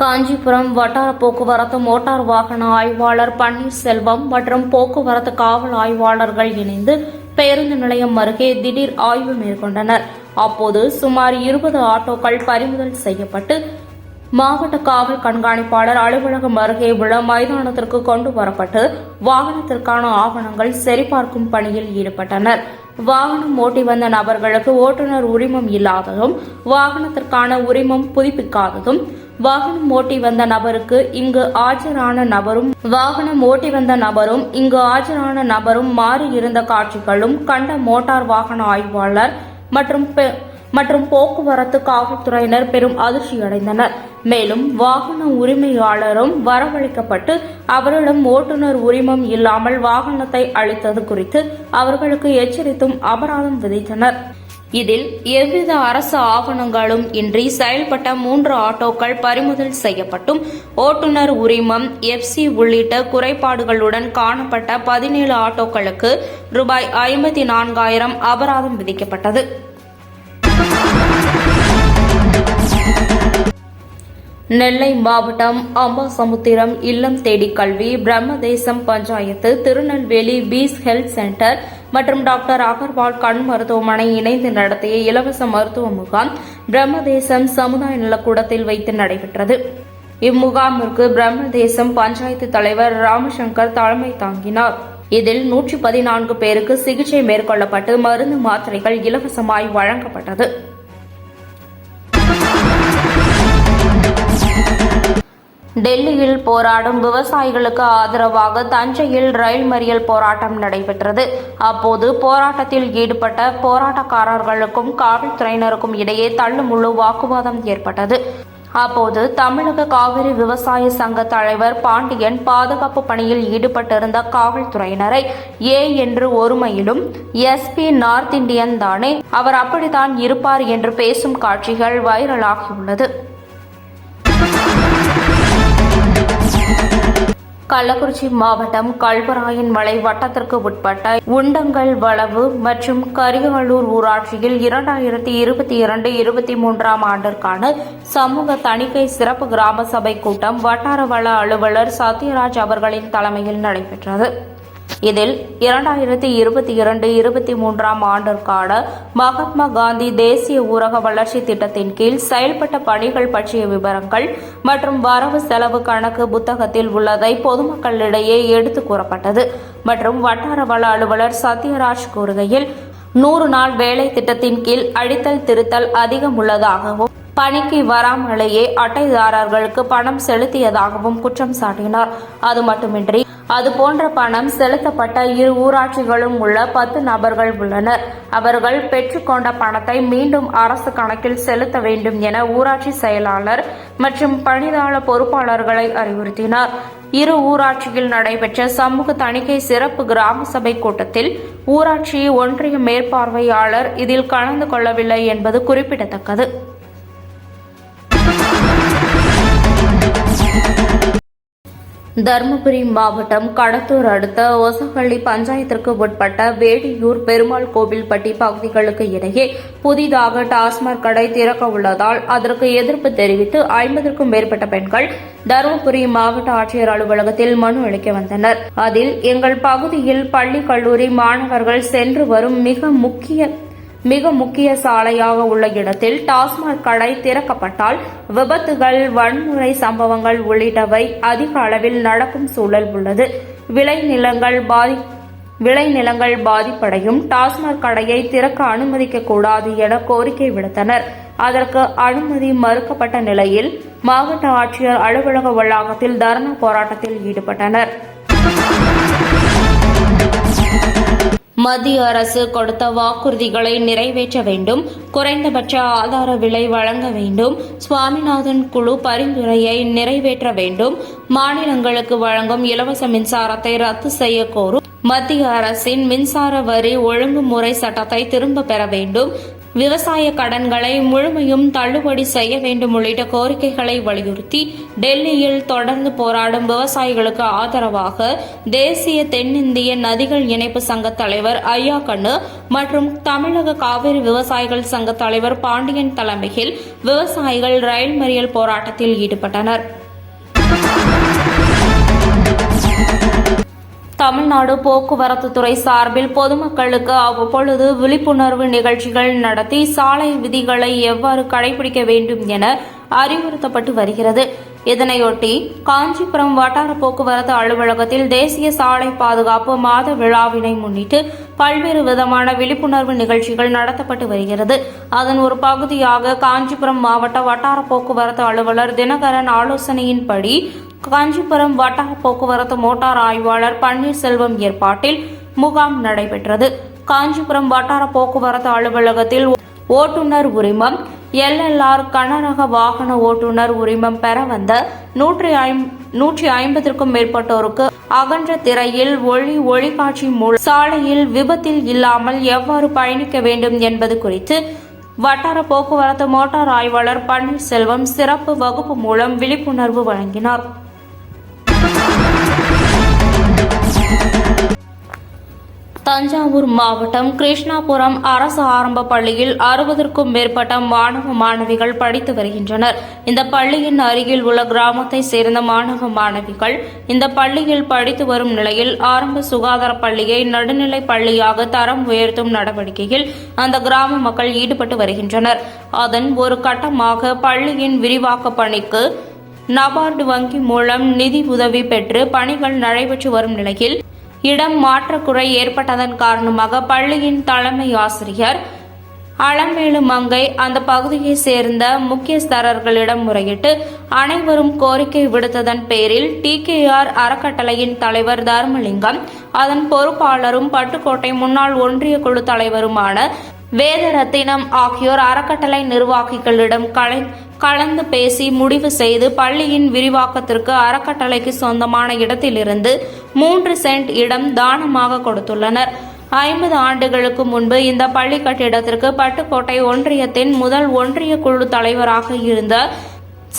Kanchipuram வட்டார போக்குவரத்து motor வாகன ஆய்வாளர் பன்னீர்செல்வம் மற்றும் போக்குவரத்து காவல் ஆய்வாளர்கள் இணைந்து பேருந்து நிலையம் அருகே திடீர் ஆய்வு மேற்கொண்டனர். அப்போது சுமார் இருபது ஆட்டோக்கள் பறிமுதல் செய்யப்பட்டு மாவட்ட காவல் கண்காணிப்பாளர் அலுவலகம் அருகே உள்ள மைதானத்திற்கு கொண்டு வரப்பட்டு வாகனத்திற்கான ஆவணங்கள் சரிபார்க்கும் பணியில் ஈடுபட்டனர். வாகனம் ஓட்டி வந்த நபர்களுக்கு ஓட்டுநர் உரிமம் இல்லாததும் வாகனத்திற்கான உரிமம் புதுப்பிக்காததும் வாகனம் ஓட்டி வந்த நபருக்கு இங்கு ஆஜரான நபரும் வாகனம் ஓட்டி வந்த நபரும் இங்கு ஆஜரான நபரும் மாறி இருந்த காட்சிகளும் கண்ட மோட்டார் வாகன ஆய்வாளர் மற்றும் பெ- மற்றும் போக்குவரத்து காவல்துறையினர் பெரும் அதிர்ச்சியடைந்தனர். மேலும் வாகன உரிமையாளரும் வரவழைக்கப்பட்டு அவரிடம் ஓட்டுநர் உரிமம் இல்லாமல் வாகனத்தை அளித்தது குறித்து அவர்களுக்கு எச்சரித்தும் அபராதம் விதித்தனர். இதில் எவ்வித அரசு ஆவணங்களும் இன்றி செயல்பட்ட மூன்று ஆட்டோக்கள் பறிமுதல் செய்யப்பட்டும். ஓட்டுநர் உரிமம் எஃப்சி உள்ளிட்ட குறைபாடுகளுடன் காணப்பட்ட பதினேழு ஆட்டோக்களுக்கு ரூபாய் ஐம்பத்தி நான்காயிரம் அபராதம் விதிக்கப்பட்டது. நெல்லை மாவட்டம் அம்பாசமுத்திரம் இல்லம் தேடி கல்வி Brahmadesam panchayat Tirunelveli peace health centre மற்றும் டாக்டர் அகர்வால் கண் மருத்துவமனை இணைந்து நடத்திய இலவச மருத்துவ முகாம் பிரம்மதேசம் சமுதாய நலக்கூடத்தில் வைத்து நடைபெற்றது. இம்முகாமிற்கு பிரம்மதேசம் பஞ்சாயத்து தலைவர் ராமசங்கர் தலைமை தாங்கினார். இதில் நூற்றி பதினான்கு பேருக்கு சிகிச்சை மேற்கொள்ளப்பட்டு மருந்து மாத்திரைகள் இலவசமாய் வழங்கப்பட்டது. டெல்லியில் போராடும் விவசாயிகளுக்கு ஆதரவாக தஞ்சையில் ரயில் மறியல் போராட்டம் நடைபெற்றது. அப்போது போராட்டத்தில் ஈடுபட்ட போராட்டக்காரர்களுக்கும் காவல்துறையினருக்கும் இடையே தள்ளுமுள்ளு வாக்குவாதம் ஏற்பட்டது. அப்போது தமிழக காவிரி விவசாய சங்க தலைவர் பாண்டியன் பாதுகாப்பு பணியில் ஈடுபட்டிருந்த காவல்துறையினரை ஏ என்று ஒருமையிலும் எஸ்பி நார்த் இந்தியன் தானே அவர் அப்படித்தான் இருப்பார் என்று பேசும் காட்சிகள் வைரலாகியுள்ளது. கள்ளக்குறிச்சி மாவட்டம் கல்வராயன் மலை வட்டத்திற்கு உட்பட்ட உண்டங்கல் வளவு மற்றும் கரிகாலூர் ஊராட்சியில் இரண்டாயிரத்தி இருபத்தி இரண்டு இருபத்தி மூன்றாம் ஆண்டிற்கான சமூக தணிக்கை சிறப்பு கிராம சபை கூட்டம் வட்டார வள அலுவலர் சத்யராஜ் அவர்களின் தலைமையில் நடைபெற்றது. இதில் இரண்டாயிரத்தி இருபத்தி இரண்டு இருபத்தி மூன்றாம் ஆண்டிற்கான மகாத்மா காந்தி தேசிய ஊரக வளர்ச்சி திட்டத்தின் கீழ் செயல்பட்ட பணிகள் பற்றிய விவரங்கள் மற்றும் வரவு செலவு கணக்கு புத்தகத்தில் உள்ளதை பொதுமக்களிடையே எடுத்துக் கூறப்பட்டது. மற்றும் வட்டார வள அலுவலர் சத்யராஜ் கூறுகையில் நூறு நாள் வேலை திட்டத்தின் கீழ் அழித்தல் திருத்தல் அதிகம் உள்ளதாகவும் பணிக்கு வராமலேயே அட்டைதாரர்களுக்கு பணம் செலுத்தியதாகவும் குற்றம் சாட்டினார். அது மட்டுமின்றி அதுபோன்ற பணம் செலுத்தப்பட்ட இரு ஊராட்சிகளும் உள்ள பத்து நபர்கள் உள்ளனர். அவர்கள் பெற்றுக்கொண்ட பணத்தை மீண்டும் அரசு கணக்கில் செலுத்த வேண்டும் என ஊராட்சி செயலாளர் மற்றும் பணிதாள பொறுப்பாளர்களை அறிவுறுத்தினார். இரு ஊராட்சியில் நடைபெற்ற சமூக தணிக்கை சிறப்பு கிராம சபை கூட்டத்தில் ஊராட்சி ஒன்றிய மேற்பார்வையாளர் இதில் கலந்து கொள்ளவில்லை என்பது குறிப்பிடத்தக்கது. தருமபுரி மாவட்டம் கடத்தூர் அடுத்த ஒசகள்ளி பஞ்சாயத்திற்கு உட்பட்ட வேடியூர் பெருமாள் கோவில்பட்டி பகுதிகளுக்கு இடையே புதிதாக டாஸ்மாக் கடை திறக்க உள்ளதால் அதற்கு எதிர்ப்பு தெரிவித்து ஐம்பதற்கும் மேற்பட்ட பெண்கள் தருமபுரி மாவட்ட ஆட்சியர் அலுவலகத்தில் மனு அளிக்க வந்தனர். அதில் எங்கள் பகுதியில் பள்ளி கல்லூரி மாணவர்கள் சென்று வரும் மிக முக்கிய மிக முக்கிய சாலையாக உள்ள இடத்தில் டாஸ்மாக் கடை திறக்கப்பட்டால் விபத்துகள் வன்முறை சம்பவங்கள் உள்ளிட்டவை அதிக அளவில் நடக்கும் சூழல் உள்ளது. விளைநிலங்கள் பாதி விளைநிலங்கள் பாதிப்படையும். டாஸ்மாக் கடையை திறக்க அனுமதிக்க கூடாது என கோரிக்கை விடுத்தனர். அதற்கு அனுமதி மறுக்கப்பட்ட நிலையில் மாவட்ட ஆட்சியர் அலுவலக வளாகத்தில் தர்ணா போராட்டத்தில் ஈடுபட்டனர். மத்திய அரசு கொடுத்த வாக்குறுதிகளை நிறைவேற்ற வேண்டும் குறைந்தபட்ச ஆதார விலை வழங்க வேண்டும் சுவாமிநாதன் குழு பரிந்துரையை நிறைவேற்ற வேண்டும் மாநிலங்களுக்கு வழங்கும் இலவச மின்சாரத்தை ரத்து செய்ய கோரும். மத்திய அரசின் மின்சார வரி ஒழுங்குமுறை சட்டத்தை திரும்ப பெற வேண்டும் விவசாய கடன்களை முழுமையும் தள்ளுபடி செய்ய வேண்டும் உள்ளிட்ட கோரிக்கைகளை வலியுறுத்தி டெல்லியில் தொடர்ந்து போராடும் விவசாயிகளுக்கு ஆதரவாக தேசிய தென்னிந்திய நதிகள் இணைப்பு சங்க தலைவர் ஐயா கண்ணு மற்றும் தமிழக காவிரி விவசாயிகள் சங்க தலைவர் பாண்டியன் தலைமையில் விவசாயிகள் ரயில் மறியல் போராட்டத்தில் ஈடுபட்டனர். தமிழ்நாடு போக்குவரத்து துறை சார்பில் பொதுமக்களுக்கு அவ்வப்பொழுது விழிப்புணர்வு நிகழ்ச்சிகள் நடத்தி சாலை விதிகளை எவ்வாறு கடைபிடிக்க வேண்டும் என அறிவுறுத்தப்பட்டு வருகிறது. இதனையொட்டி காஞ்சிபுரம் வட்டார போக்குவரத்து அலுவலகத்தில் தேசிய சாலை பாதுகாப்பு மாத விழாவினை முன்னிட்டு பல்வேறு விதமான விழிப்புணர்வு நிகழ்ச்சிகள் நடத்தப்பட்டு வருகிறது. அதன் ஒரு பகுதியாக காஞ்சிபுரம் மாவட்ட வட்டார போக்குவரத்து அலுவலர் தினகரன் ஆலோசனையின்படி காஞ்சிபுரம் வட்டார போக்குவரத்து மோட்டார் ஆய்வாளர் பன்னீர்செல்வம் ஏற்பாட்டில் முகாம் நடைபெற்றது. காஞ்சிபுரம் வட்டார போக்குவரத்து அலுவலகத்தில் ஓட்டுநர் உரிமம் எல்எல்ஆர் கனரக வாகன ஓட்டுநர் உரிமம் பெற வந்த நூற்றி நூற்றி ஐம்பதற்கும் மேற்பட்டோருக்கு அகன்ற திரையில் ஒளி ஒளிக்காட்சி மூலம் சாலையில் விபத்தில் இல்லாமல் எவ்வாறு பயணிக்க வேண்டும் என்பது குறித்து வட்டார போக்குவரத்து மோட்டார் ஆய்வாளர் பன்னீர்செல்வம் சிறப்பு வகுப்பு மூலம் விழிப்புணர்வு வழங்கினார். தஞ்சாவூர் மாவட்டம் கிருஷ்ணாபுரம் அரசு ஆரம்ப பள்ளியில் அறுபதற்கும் மேற்பட்ட மாணவ மாணவிகள் படித்து வருகின்றனர். இந்த பள்ளியின் அருகில் உள்ள கிராமத்தை சேர்ந்த மாணவ மாணவிகள் இந்த பள்ளியில் படித்து வரும் நிலையில் ஆரம்ப சுகாதார பள்ளியை நடுநிலை பள்ளியாக தரம் உயர்த்தும் நடவடிக்கையில் அந்த கிராம மக்கள் ஈடுபட்டு வருகின்றனர். அதன் ஒரு கட்டமாக பள்ளியின் விரிவாக்க பணிக்கு நபார்டு வங்கி மூலம் நிதி உதவி பெற்று பணிகள் நடைபெற்று வரும் நிலையில் இடம் மாற்றக்குறை ஏற்பட்டதன் காரணமாக பள்ளியின் தலைமை ஆசிரியர் அளமேலு மங்கை அந்த பகுதியை சேர்ந்த முக்கியஸ்தரர்களிடம் முறையிட்டு அனைவரும் கோரிக்கை விடுத்ததன் பேரில் டிகேஆர் அறக்கட்டளையின் தலைவர் தர்மலிங்கம் அதன் பொறுப்பாளரும் பட்டுக்கோட்டை முன்னாள் ஒன்றிய குழு தலைவருமான வேதரத்தினம் ஆகியோர் அறக்கட்டளை நிர்வாகிகளிடம் கலை கலந்து பேசி முடிவு செய்து பள்ளியின் விரிவாக்கத்திற்கு அறக்கட்டளைக்கு சொந்தமான இடத்திலிருந்து மூன்று சென்ட் இடம் தானமாக கொடுத்துள்ளனர். ஐம்பது ஆண்டுகளுக்கு முன்பு இந்த பள்ளி கட்டிடத்திற்கு பட்டுக்கோட்டை ஒன்றியத்தின் முதல் ஒன்றிய குழு தலைவராக இருந்த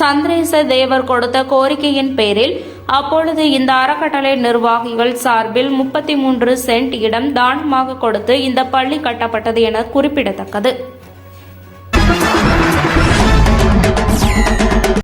சந்திரேச தேவர் கொடுத்த கோரிக்கையின் பேரில் அப்பொழுது இந்த அறக்கட்டளை நிர்வாகிகள் சார்பில் முப்பத்தி மூன்று சென்ட் இடம் தானமாக கொடுத்து இந்த பள்ளி கட்டப்பட்டது என குறிப்பிடத்தக்கது.